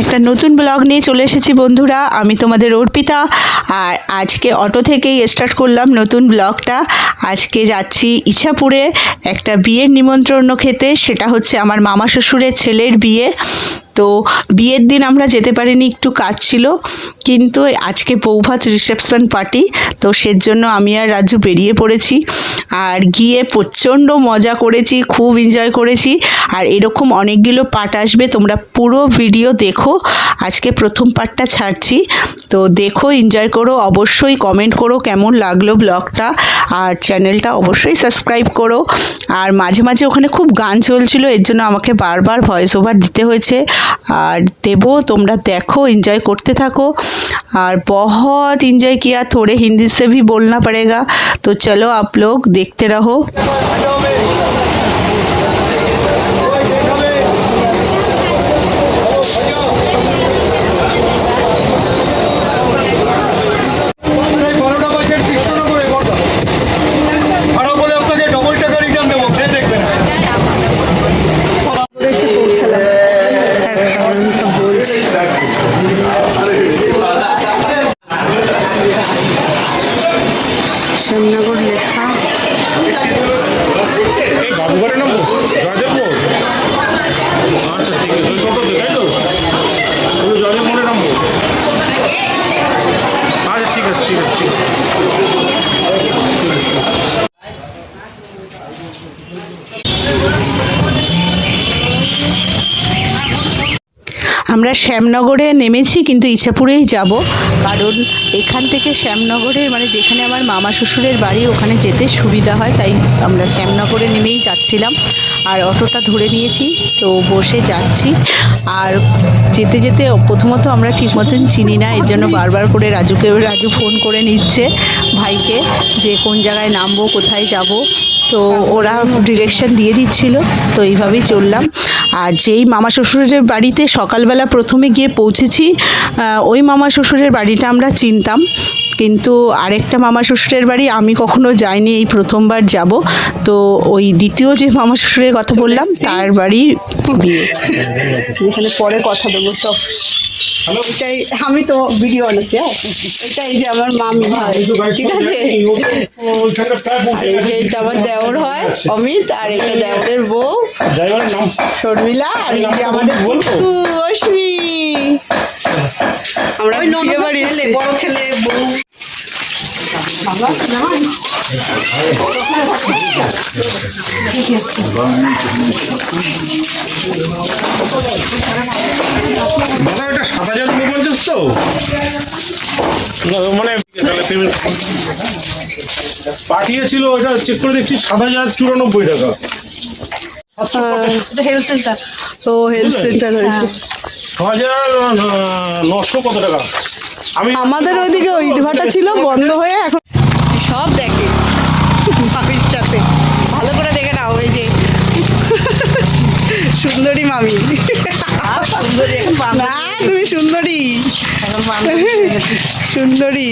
একটা নতুন ব্লগ নিয়ে চলে এসেছি বন্ধুরা। আমি তোমাদের অর্পিতা। আর আজকে অটো থেকেই স্টার্ট করলাম নতুন ব্লগটা। আজকে যাচ্ছি ইছাপুরে একটা বিয়ের নিমন্ত্রণ খেতে। সেটা হচ্ছে আমার মামা শ্বশুরের ছেলের বিয়ে। তো বিয়ের দিন আমরা যেতে পারিনি, একটু কাজ ছিল। কিন্তু আজকে বৌভাত রিসেপশন পার্টি তো সের জন্য আমি আর রাজু বেরিয়ে পড়েছি। আর গিয়ে প্রচণ্ড মজা করেছি, খুব এনজয় করেছি। আর এরকম অনেকগুলো পার্ট আসবে, তোমরা পুরো ভিডিও দেখো। আজকে প্রথম পার্টটা ছাড়ছি। তো দেখো এনজয় করো, অবশ্যই কমেন্ট করো কেমন লাগল ব্লগটা আর চ্যানেলটা অবশ্যই সাবস্ক্রাইব করো। আর মাঝে মাঝে ওখানে খুব গান চলছিল, এর জন্য আমাকে বারবার ভয়েস ওভার দিতে হয়েছে। और देव तुम्हरा देखो इन्जय करते थको और बहुत इन्जॉय किया थोड़े हिंदी से भी बोलना पड़ेगा तो चलो आप लोग देखते रहो আমরা শ্যামনগরে নেমেছি, কিন্তু ইচ্ছাপুরেই যাব। কারণ এখান থেকে শ্যামনগরের মানে যেখানে আমার মামা শ্বশুরের বাড়ি, ওখানে যেতে সুবিধা হয়, তাই আমরা শ্যামনগরে নেমেই যাচ্ছিলাম। আর অটোটা ধরে নিয়েছি, তো বসে যাচ্ছি। আর যেতে যেতে প্রথমত আমরা ঠিক মতন চিনি না, এর জন্য বারবার করে রাজুকে, রাজু ফোন করে নিচ্ছে ভাইকে যে কোন জায়গায় নামবো, কোথায় যাব। তো ওরা ডিরেকশন দিয়ে দিচ্ছিল, তো এইভাবেই চললাম। আর যেই মামা শ্বশুরের বাড়িতে সকালবেলা প্রথমে গিয়ে পৌঁছেছি ওই মামা শ্বশুরের বাড়িটা আমরা চিনতাম। কিন্তু আরেকটা মামা শ্বশুরের বাড়ি আমি কখনো যাইনি এই প্রথমবার যাব। তো ওই দ্বিতীয় যে মামা শ্বশুরের কথা বললাম তার বাড়ি বিয়ে এখানে পরে কথা দেবো সব এটাই আমি তো ভিডিও বানাচ্ছি হ্যাঁ? এটাই যে আমার মামি ভাই ঠিক আছে? এই যে এটা আমার দেওর হয় অমিত আর এটা দেওরের বউ। শর্মিলা আর এই যে আমাদের বন্ধু অশ্মি আমরা বাড়ি এসেছি। বড় ছেলে বউ। দাদা তো মানে পাঠিয়েছিল ওটা চেক করে দেখছি সাত হাজার চুরানব্বই টাকা হেলথ সেন্টার ও হেলথ সেন্টার হয়েছে হাজার নশো কত টাকা? আমি আমাদের ওইদিকে ওই ভাটা ছিল বন্ধ হয়ে এখন সব দেখে। মামির সাথে। ভালো করে দেখে নাও ওই যে। সুন্দরী মামি। না তুমি সুন্দরী। সুন্দরী।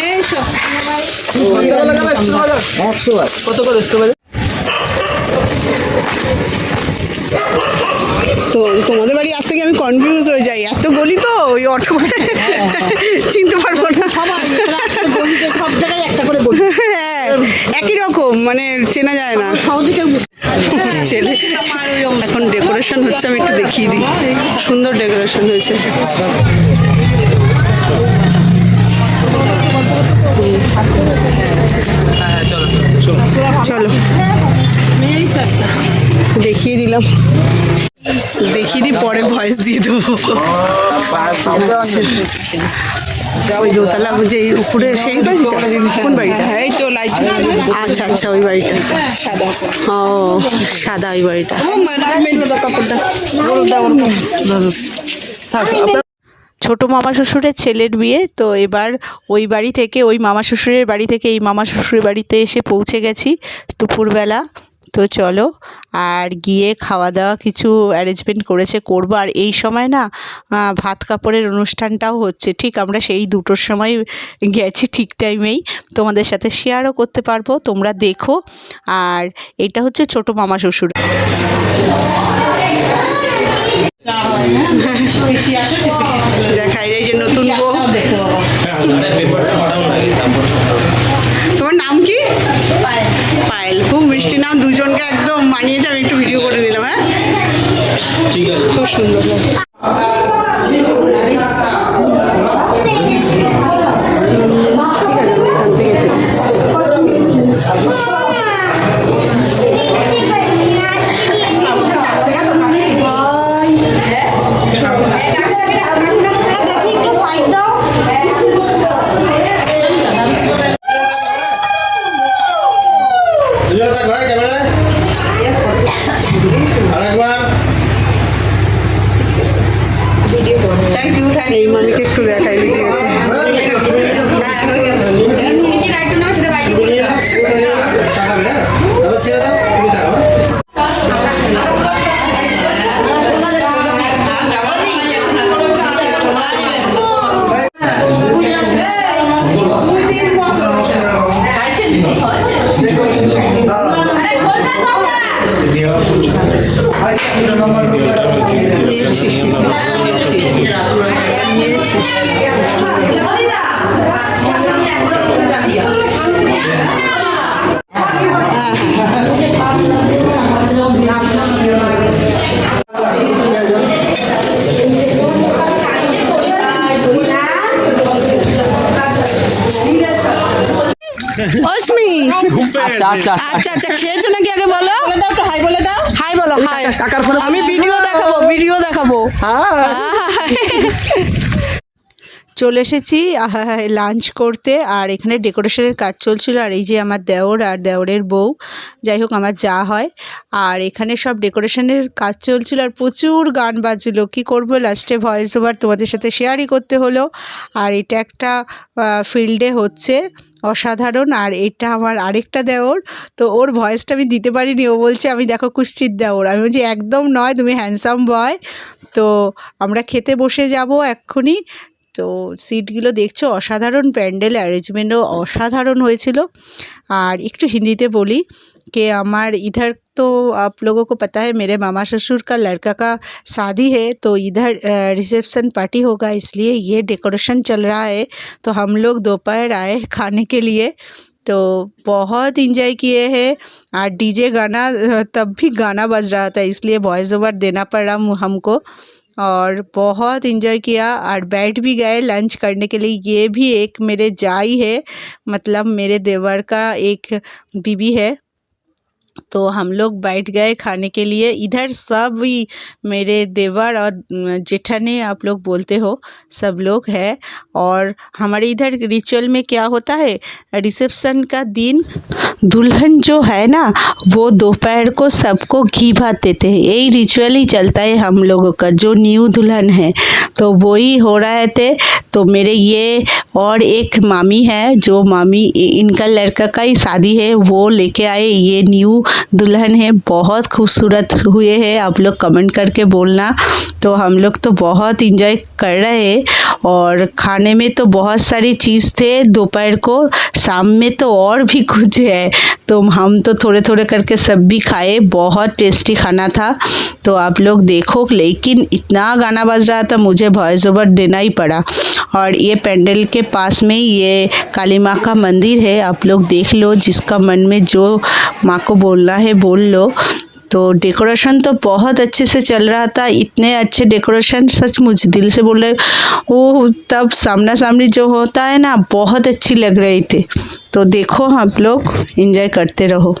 এই তো তো তোমাদের বাড়ি আসতে গিয়ে আমি কনফিউজ হয়ে যাই। এত গলি তো ওই অটো করে চিনতে পারব না। সব জায়গায় একটা করে বলি হ্যাঁ একই রকম মানে চেনা যায় না। সহজে কেউ ছেলে এখন ডেকোরেশন হচ্ছে আমি একটু দেখিয়ে দিই। সুন্দর ডেকোরেশন হয়েছে। চলো। দেখিয়ে দিলাম। দেখিয়ে দিই পরে ভয়েস দিয়ে দেবো। ওই দোতলা যে উপরে সেই বাড়িটা? কোন বাড়িটা? এই তো লাইট আচ্ছা আচ্ছা ওই বাড়িটা। সাদা ও সাদা ওই বাড়িটা। ছোট মামা শ্বশুরের ছেলের বিয়ে তো এবার ওই বাড়ি থেকে ওই মামা শ্বশুরের বাড়ি থেকে এই মামা শ্বশুরের বাড়িতে এসে পৌঁছে গেছি দুপুরবেলা। তো চলো আর গিয়ে খাওয়া দাওয়া কিছু অ্যারেঞ্জমেন্ট করেছে করব। আর এই সময় না ভাত কাপড়ের অনুষ্ঠানটাও হচ্ছে। ঠিক আমরা সেই দুটোর সময় গেছি ঠিক টাইমেই তোমাদের সাথে শেয়ারও করতে পারব তোমরা দেখো। আর এটা হচ্ছে ছোট মামা শ্বশুর। দেখাই যে নতুন বউ। তোমার সুন্দর লাগে। এই মালিক একটু দেখাই ভিডিওতে তাকাবে হ্যাঁ দাদা ছেড়ে দাও তুমি তাকাও নিয়েছি নিয়েছি অস্মি আচ্ছা আচ্ছা আচ্ছা আচ্ছা খেয়েছো নাকি আগে বলো? বলে দাও একটু হাই বলে দাও। হাই বলো হাই। কাকার ফোনে আমি ভিডিও দেখাবো ভিডিও দেখাবো। হ্যাঁ। চলে এসেছি লাঞ্চ করতে, আর এখানে ডেকোরেশনের কাজ চলছিল, আর এই যে আমার দেওর আর দেওরের বউ, যাই হোক আমার যা হয়, আর এখানে সব ডেকোরেশনের কাজ চলছিল, আর প্রচুর গান বাজছিল, কি করব লাস্টে ভয়েস ওভার তোমাদের সাথে শেয়ারই করতে হলো, আর এটা একটা ফিল্ডে হচ্ছে, অসাধারণ, আর এটা আমার আরেকটা দেওর, তো ওর ভয়েসটা আমি দিতে পারিনি, ও বলছে, আমি দেখো কুশ্চিত দেওর। আমি বলছি, একদম নয়, তুমি হ্যান্ডসাম বয় তো আমরা খেতে বসে যাব এক্ষুনি তো সিটগুলো দেখছো অসাধারণ প্যান্ডেল অ্যারেঞ্জমেন্টও অসাধারণ হয়েছিল আর একটু হিন্দিতে বলি कि हमार इधर तो आप लोगों को पता है मेरे मामा ससुर का लड़का का शादी है तो इधर रिसेप्शन पार्टी होगा इसलिए ये डेकोरेशन चल रहा है तो हम लोग दोपहर आए खाने के लिए तो बहुत इंजॉय किए हैं और डीजे गाना अ, तब भी गाना बज रहा था इसलिए वॉइस ओवर देना पड़ा मु- हमको और बहुत इंजॉय किया और बैठ भी गए लंच करने के लिए। ये भी एक मेरे जाई है मतलब मेरे देवर का एक बीबी है। तो हम लोग बैठ गए खाने के लिए। इधर सब ही मेरे देवर और जेठानी आप लोग बोलते हो, सब लोग हैं। और हमारे इधर रिचुअल में क्या होता है? रिसेप्शन का दिन दुल्हन जो है ना, वो दोपहर को सबको घी भात देते हैं। यही रिचुअल ही चलता है हम लोगों का, जो न्यू दुल्हन है। तो वही हो रहे थे। तो मेरे ये और एक मामी है, जो मामी, इनका लड़का का ही शादी है, वो लेके आए ये न्यू दुल्हन है, बहुत खूबसूरत हुए हैं। आप लोग कमेंट करके बोलना। तो हम लोग तो बहुत इंजॉय कर रहे हैं। और खाने में तो बहुत सारी चीज़ थे। दोपहर को, शाम में तो और भी कुछ है। तो हम तो थोड़े थोड़े करके सब भी खाए। बहुत टेस्टी खाना था। तो आप लोग देखो, लेकिन इतना गाना बज रहा था, मुझे वॉइस ओवर देना ही पड़ा। और ये पेंडल के पास में ये काली माँ का मंदिर है। आप लोग देख लो, जिसका मन में जो माँ को बोलना है बोल लो तो डेकोरेशन तो बहुत अच्छे से चल रहा था इतने अच्छे डेकोरेशन सचमुच दिल से बोल रहे वो तब सामना सामनी जो होता है ना बहुत अच्छी लग रही थी तो देखो आप लोग एंजॉय करते रहो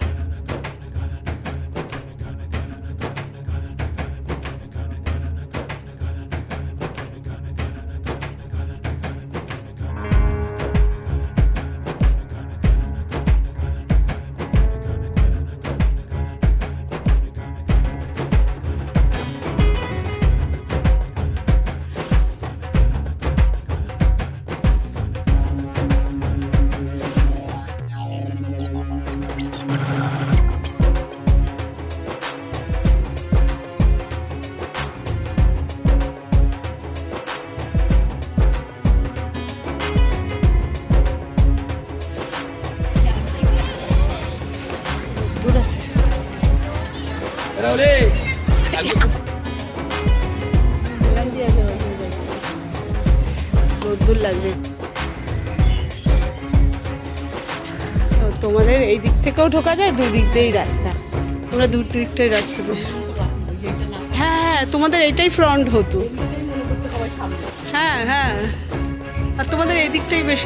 রোদ্দুর লাগবে। তো তোমাদের এই দিক থেকেও ঢোকা যায় দুই দিক দিয়েই রাস্তা। তোমরা দু দিকটাই রাস্তা হ্যাঁ হ্যাঁ তোমাদের এইটাই ফ্রন্ট হতো। হ্যাঁ হ্যাঁ। আর তোমাদের এই দিকটাই বেশি